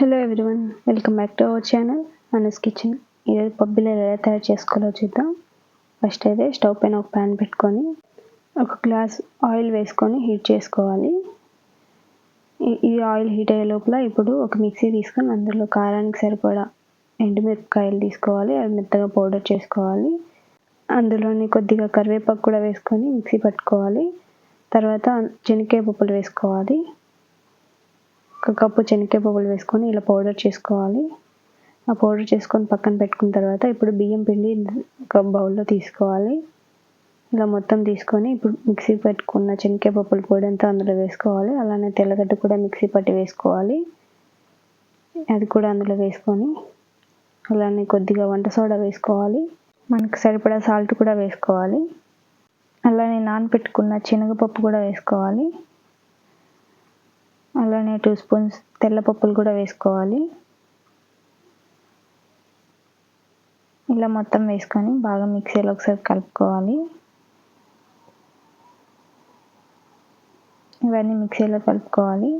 Hello everyone welcome back to our channel Anas kitchen. ఈరోజు పబ్బిలు ఎలా తయారు చేసుకోవాలో చూద్దాం. ఫస్ట్ అయితే స్టవ్ పైన ఒక ప్యాన్ పెట్టుకొని ఒక గ్లాస్ ఆయిల్ వేసుకొని హీట్ చేసుకోవాలి. ఈ ఆయిల్ హీట్ అయ్యే లోపల ఇప్పుడు ఒక మిక్సీ తీసుకొని అందులో కారానికి సరిపడా ఎండుమిరపకాయలు తీసుకోవాలి. అవి మెత్తగా పౌడర్ చేసుకోవాలి. అందులోని కొద్దిగా కరివేపాకు కూడా వేసుకొని మిక్సీ పట్టుకోవాలి. తర్వాత శనక్కాయ పప్పులు వేసుకోవాలి. ఒక కప్పు శనక్కాయ పప్పులు వేసుకొని ఇలా పౌడర్ చేసుకోవాలి. ఆ పౌడర్ చేసుకొని పక్కన పెట్టుకున్న తర్వాత ఇప్పుడు బియ్యం పిండి ఒక బౌల్లో తీసుకోవాలి. ఇలా మొత్తం తీసుకొని ఇప్పుడు మిక్సీ పెట్టుకున్న శనక్కాయ పప్పుల పొడి అంతా అందులో వేసుకోవాలి. అలానే తెల్లగడ్డ కూడా మిక్సీ పట్టి వేసుకోవాలి. అది కూడా అందులో వేసుకొని అలానే కొద్దిగా వంట సోడా వేసుకోవాలి. మనకు సరిపడా సాల్ట్ కూడా వేసుకోవాలి. అలానే నానబెట్టుకున్న శనగపప్పు కూడా వేసుకోవాలి. అలానే టూ స్పూన్స్ తెల్లపప్పులు కూడా వేసుకోవాలి. ఇలా మొత్తం వేసుకొని బాగా మిక్సీలో ఒకసారి కలుపుకోవాలి. ఇవన్నీ మిక్సీలో కలుపుకోవాలి.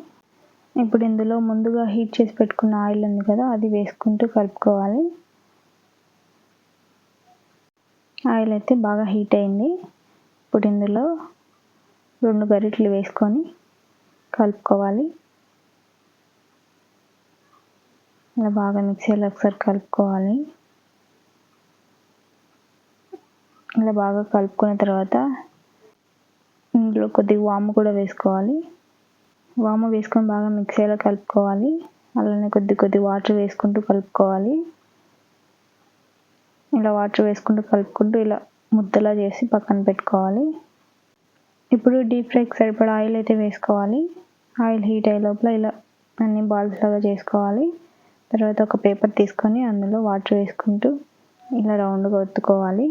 ఇప్పుడు ఇందులో ముందుగా హీట్ చేసి పెట్టుకున్న ఆయిల్ ఉంది కదా అది వేసుకుంటూ కలుపుకోవాలి. ఆయిల్ అయితే బాగా హీట్ అయింది. ఇప్పుడు ఇందులో రెండు గరిటెలు వేసుకొని కలుపుకోవాలి. ఇలా బాగా మిక్సీలో ఒకసారి కలుపుకోవాలి. ఇలా బాగా కలుపుకున్న తర్వాత ఇందులో కొద్దిగా వాము కూడా వేసుకోవాలి. వాము వేసుకొని బాగా మిక్సీలో కలుపుకోవాలి. అలానే కొద్ది కొద్ది వాటర్ వేసుకుంటూ కలుపుకోవాలి. ఇలా వాటర్ వేసుకుంటూ కలుపుకుంటూ ఇలా ముద్దలా చేసి పక్కన పెట్టుకోవాలి. ఇప్పుడు డీప్ ఫ్రైకి సరిపడా ఆయిల్ అయితే వేసుకోవాలి. ఆయిల్ హీట్ అయ్యే లోపల ఇలా అన్ని బాల్స్ లాగా చేసుకోవాలి. తర్వాత ఒక పేపర్ తీసుకొని అందులో వాటర్ వేసుకుంటూ ఇలా రౌండ్గా ఒత్తుకోవాలి.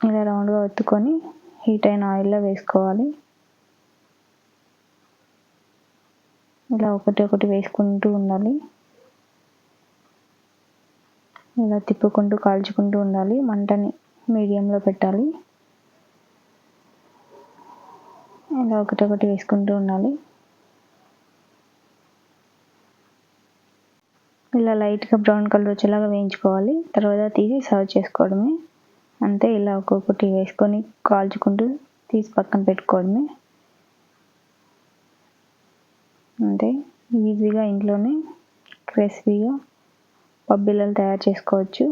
ఇలా రౌండ్గా ఒత్తుకొని హీట్ అయిన ఆయిల్లో వేసుకోవాలి. ఇలా ఒకటి ఒకటి వేసుకుంటూ ఉండాలి. ఇలా తిప్పుకుంటూ కాల్చుకుంటూ ఉండాలి. మంటని మీడియంలో పెట్టాలి. ఇలా ఒకటొకటి వేసుకుంటూ ఉండాలి. ఇలా లైట్గా బ్రౌన్ కలర్ వచ్చేలాగా వేయించుకోవాలి. తర్వాత తీసి సర్వ్ చేసుకోవడమే. అంతే ఇలా ఒక్కొక్కటి వేసుకొని కాల్చుకుంటూ తీసి పక్కన పెట్టుకోవడమే. అంతే. ఈజీగా ఇంట్లోనే క్రెస్పీగా పబ్బిళ్ళలు తయారు చేసుకోవచ్చు.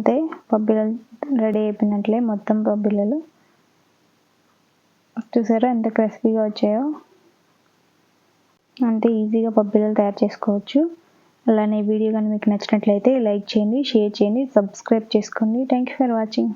అంతే పబ్బిళ్ళలు రెడీ అయిపోయినట్లే మొత్తం పబ్బిళ్ళలు. చూసారా ఎంత క్రిస్పీగా వచ్చాయో? అంతే ఈజీగా పబ్బిళ్ళలు తయారు చేసుకోవచ్చు. అలానే వీడియో కానీ మీకు నచ్చినట్లయితే లైక్ చేయండి షేర్ చేయండి సబ్స్క్రైబ్ చేసుకోండి. Thank you for watching